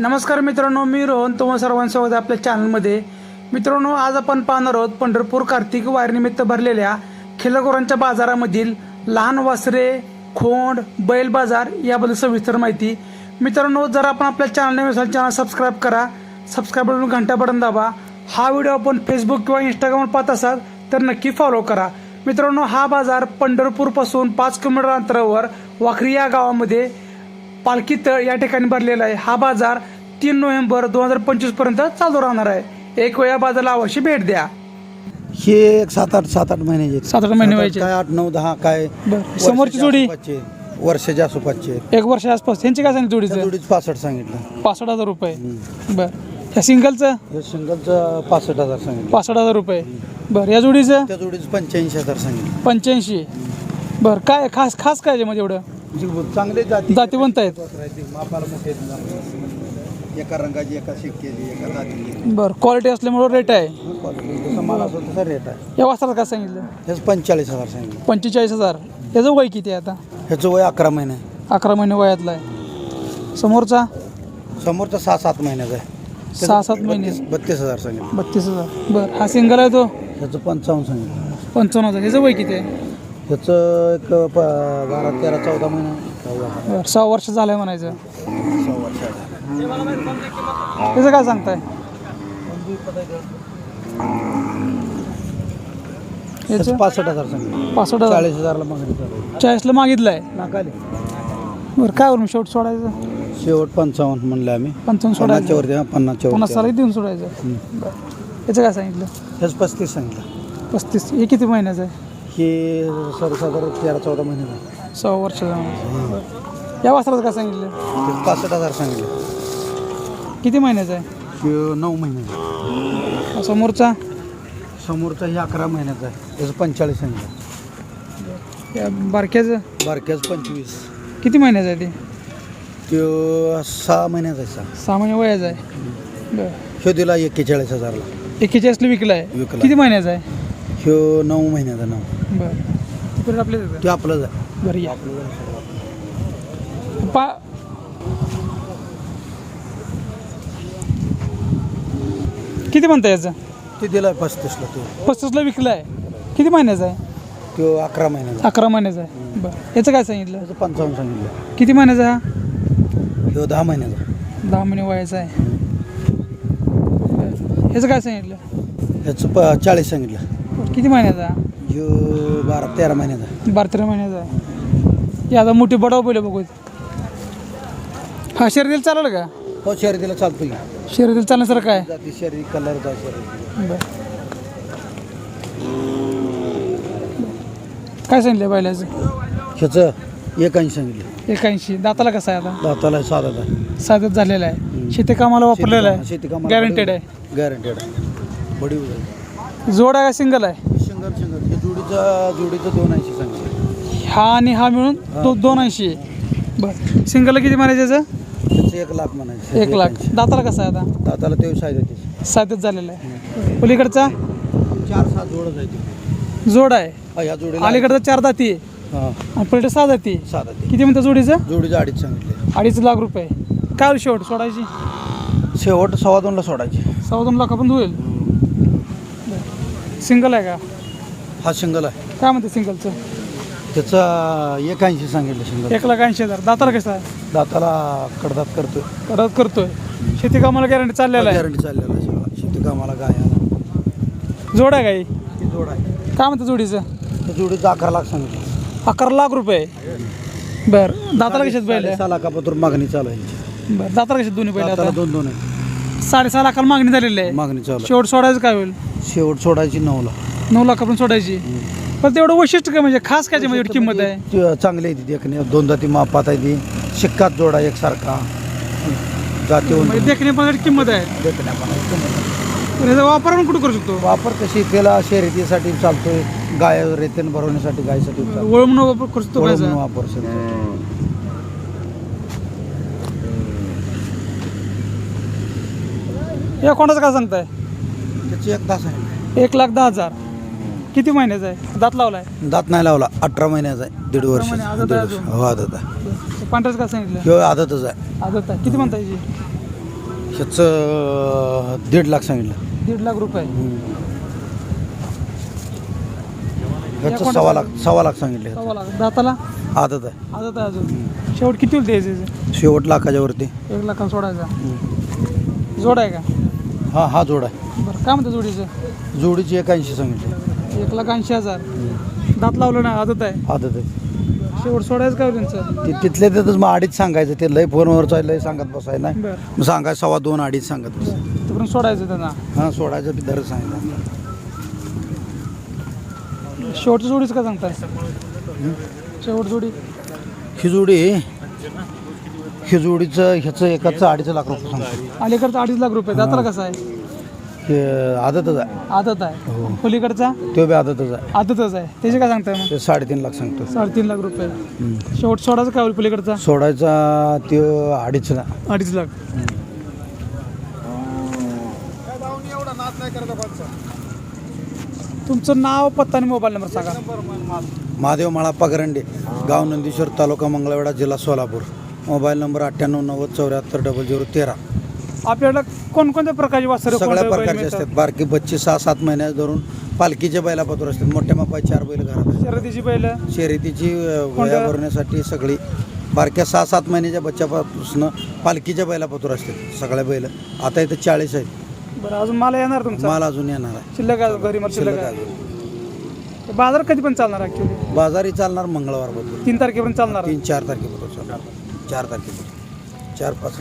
नमस्कार मित्रांनो मी रोहन. तुम्हा सर्वांचं स्वागत आपल्या चॅनलमध्ये मित्रांनो आज आपण पाहणार आहोत पंढरपूर कार्तिक वारीनिमित्त भरलेल्या खिलगोरांच्या बाजारामधील लहान वासरे खोंड बैल बाजार याबद्दल सविस्तर माहिती. मित्रांनो जर आपण आपल्या चॅनल असाल चॅनल सबस्क्राईब करा. सबस्क्राईब करून घंटा बटन दाबा. हा व्हिडिओ आपण फेसबुक किंवा इंस्टाग्रामवर पाहत असाल तर नक्की फॉलो करा. मित्रांनो हा बाजार पंढरपूरपासून पाच किलोमीटर अंतरावर वाखरी या गावामध्ये पालखी तळ या ठिकाणी भरलेला आहे. हा बाजार तीन नोव्हेंबर दोन हजार पंचवीसपर्यंत चालू राहणार आहे. एक वेळा बाजाराला अवश्य भेट द्या. हे एक सात आठ सात आठ महिन्याचे आहेत. सात आठ महिने आठ व्हायचे. काय आठ नऊ दहा काय बरं. समोरची जोडी? वर्षाच्या आसपासचे. एक वर्ष आसपास. त्यांची काय सांगितलं त्या जोडीचं जोडीच पासष्ट सांगितलं. पासष्ट हजार रुपये. बर. ह्या सिंगलचं? हे सिंगलचं पासष्ट हजार सांगितलं. पासष्ट हजार रुपये. बर या जोडीचं? त्या जोडीच पंच्याऐंशी हजार सांगितलं. पंच्याऐंशी. बर काय खास खास काय याच्यामध्ये एवढं? म्हणजे चांगले जाती जातीवंत आहेत. मापाला मोठे आहेत. एका रंगाची एका शिक्क्याची एका जातीची. बर क्वालिटी असल्यामुळे रेट आहे. जसं माल असेल तसा रेट आहे. या वासरात काय सांगितलं? ह्याच पंचेचाळीस हजार सांगितलं. पंचेचाळीस हजार. याचं वय किती आहे आता? ह्याचं वय अकरा महिने. आहे. अकरा महिने वयातला आहे. समोरचा? समोरचा सहा सात महिन्याचा आहे. सहा सात महिने. बत्तीस हजार सांगितलं. बत्तीस हजार. बर हा सिंगल आहे तो? ह्याचं पंचावन्न सांगितलं. पंचावन्न हजार. याचं वय किती आहे? ह्याचं एक प बारा तेरा चौदा महिना. बरं सहा वर्ष झालंय म्हणायचं. सहा वर्ष झालं. त्याचं काय सांगताय? याचं? पासष्ट हजार सांगितलं. पासष्ट हजार. चाळीस हजारला मागणी चालू आहे. चाळीसला मागितलंय? नाकाले बरं काय वरून शेवट सोडायचं? शेवट पंचावन्न म्हणलं आम्ही. पंचावन्न पन्नासच्या सोडायचं वरती हा, पन्नासच्या वरती साला देऊन सोडायचं. बरं. याचं काय सांगितलं? हेच पस्तीस सांगितलं. पस्तीस. हे किती महिन्याचं आहे? हे सर्वसाधारण तेरा चौदा महिने सहा वर्ष या वासराचं काय सांगितलं? ते पासष्ट हजार सांगितलं. किती महिन्याचं आहे? हे नऊ महिन्याचा हा समोरचा? समोरचा हे अकरा महिन्याचा आहे. त्याचं पंचेचाळीस सांगितलं या बारक्याचं? बारक्याच पंचवीस. किती महिन्याचं आहे ते? सहा महिन्याचा आहे सहा. सहा महिने वयाचं आहे. बरं. ह्यो दिला एक्केचाळीस हजारला. एकेचाळीसला विकला आहे. विकला. किती महिन्याचा आहे? ह्यो नऊ महिन्याचा नऊ. बरं. परत आपल्या ते आपलंच आहे बरं या. पा किती म्हणता याचं? ते दिला पस्तीसला तो. पस्तीसला विकला आहे किती महिन्याचा आहे? तो अकरा महिन्याचा. अकरा महिन्याचा आहे. बरं. याचं काय सांगितलं? त्याचं पंचावन्न सांगितलं. किती महिन्याचा आहे हा? ह्यो दहा महिन्याचा. दहा महिने वयाचा आहे. बरं. याचं काय सांगितलं? ह्याचं प चाळीस सांगितलं. किती महिन्याचा ह्यो बारा तेरा महिन्याचा. बारा तेरा महिन्याचा आहे. हे आता मोठी बडाव पहिले बघू हा शर्यतीला चालेल का? हो शर्यतीला चालतो की. शर्यतीला चालण्यासारखं काय? जाती शर्यत कलरचा बरं. काय सांगितलं बैलाचं? ह्याचं एक ऐंशी सांगितलं. एकाऐंशी. दाताला कसं आहे आता? दाताला साधा आहे. साधत झालेला आहे. शेती कामाला वापरलेला आहे? शेती गॅरंटेड आहे. गॅरंटेड बडी जोड आहे का सिंगल आहे? शिंगर हे जोडीचा जोडीचं दोन ऐंशी सांगितलं हा आणि हा मिळून दो दोन ऐंशी. बरं. सिंगलला किती म्हणायचं याचं? त्याचं एक लाख म्हणायचं. एक लाख. दाताला कसं आहे आता? दाताला ते साईज होते झालेला आहे. पलीकडचा चार सात जोडच आहे ते जोड आहे. हा, ह्या जोडीला अलीकडचा चार दाती आहे. हा. आणि पलीकडे सहा दाती आहे. ते किती म्हणतं जोडीचं? जोडीचं अडीच सांगितले. अडीच लाख रुपये. काय होईल शेवट सोडायची? शेवट सव्वा दोनला सोडायचे. सव्वा दोन लाखापर्यंत होईल सिंगल आहे का? हा सिंगल आहे. काय म्हणते सिंगलचं? त्याचा एक ऐंशी सांगितलं सिंगल. एक लाख ऐंशी हजार. दाताला कसं आहे? दाताला कडदात करतोय. परत करतोय. शेती कामाला गॅरंटी चाललेला आहे. गॅरंटी चाललेला आहे सगळा. शेती कामाला गाय. जोड आहे काही ही जोड आहे. काय म्हणतं जोडीचं? त्या जोडीचं अकरा लाख सांगितलं. अकरा लाख रुपये. बरं. दाताला कशात पहिले? सहा लाखापासून मागणी चालू आहे यांची. बरं. दाताला कशात दोन्ही पहिले दाताला आता दोन दोन आहे. साडेसहा लाखाला मागणी झालेली आहे. मागणी चालू. शेवट सोडायचं काय होईल? शेवट सोडायची नऊला. नऊ लाखापर्यंत सोडायची. पण तेवढं वैशिष्ट्य काय म्हणजे? खास काय त्याच्यामध्ये एवढी किंमत आहे? ती चांगली आहे ती देखणे. दोन जाती मापात आहे ती. शिक्कात जोडा एकसारखा. जाती म्हणजे देखणे पण एवढी किंमत आहे. देखण्या पण आहे. पण याचा वापर आपण कुठं करू शकतो? वापर कशी त्याला शर्यतीसाठी चालतोय. गाय रेतन भरवण्यासाठी गायसाठी चालतो वळ म्हणून वापर करू शकतो वापर शकतो. या कोणाचं काय सांगताय? त्याची एक तास आहे. एक लाख दहा हजार. किती महिन्याचा आहे? दात लावलाय? दात नाही लावला अठरा महिन्याचा आहे दीड वर्ष महिने आदत दीड आहे वर्ष. अजून. हो आदत आहे. पांढऱ्याचं काय सांगितलं किंवा आदतच आहे. आदत आहे. किती म्हणता याची ह्याचं दीड लाख सांगितलं. दीड लाख रुपये. ह्याचं सव्वा लाख सव्वा लाख सांगितले सव्वा लाख. दाताला? आदत आहे. आता तर अजून. शेवट किती होईल द्यायचे शेवट लाखाच्या वरती. एक लाखाला सोडायचा जोड आहे का? हा हा जोड आहे. बरं काय म्हणतं जोडीचं? जोडीची एक ऐंशी सांगितले. एक लाख ऐंशी हजार. दात लावलं ना आदत आहे. आदत आहे. शेवट सोडायचं काय होईल त्यांचं? ते तिथल्या तिथंच मग अडीच सांगायचं ते लय फोनवरचं आहे, लय सांगत बसाय नाही. बरं. मग सांगायचं सव्वा दोन अडीच सांगत बस तिकडून सोडायचं त्यांना. हां सोडायचं बी दर सांगितलं शेवटच्या जोडीचं काय सांगताय? शेवट जोडी. ही जोडी ही जोडीचं ह्याचं एकाचं अडीच लाख रुपये सांगतो. अलीकडचं अडीच लाख रुपये. दाताला कसं आहे? हे आदतच आहे. आदत हो. आहे पलीकडचा? तो बी आदतच आहे. आदतच आहे. त्याचे काय सांगताय मग? ते साडेतीन लाख सांगतो. साडेतीन लाख रुपये. शेवट सोडायचं काय होईल पलीकडचा? सोडायचा त्यो अडीच ना अडीच लाख. तुमचं नाव पत्ता आणि मोबाईल नंबर सांगा. महादेव माळाप्पा गरंडे गाव नंदीश्वर तालुका मंगळवेढा जिल्हा सोलापूर. मोबाईल नंबर अठ्ठ्याण्णव नव्वद चौऱ्याहत्तर डबल झिरो तेरा. आपल्याला कोणकोणत्या प्रकारची वासरं सगळ्या प्रकारचे? असतात. बारकी बच्चे सहा सात महिन्यात धरून पालखीच्या बैला पत्र असतात. मोठ्या मापाचे चार बैल घरात. शर्यतीची बैल? शर्यतीची वया भरण्यासाठी सगळी. बारक्या सहा सात महिन्याच्या बच्च्यापासून पालखीच्या बैला पत्र असतात. सगळ्या बैल. आता इथं चाळीस आहेत. बरं अजून मला येणार तुमचा? माल अजून येणार आहे. शिल्लक घरी शिल्लक अजून. बाजार कधी पण चालणार ऍक्च्युली बाजारी चालणार मंगळवारबद्दल तीन तारखेपर्यंत चालणार तीन चार तारखेपर्यंत चालणार. चार तारखेपर्यंत. चार पाच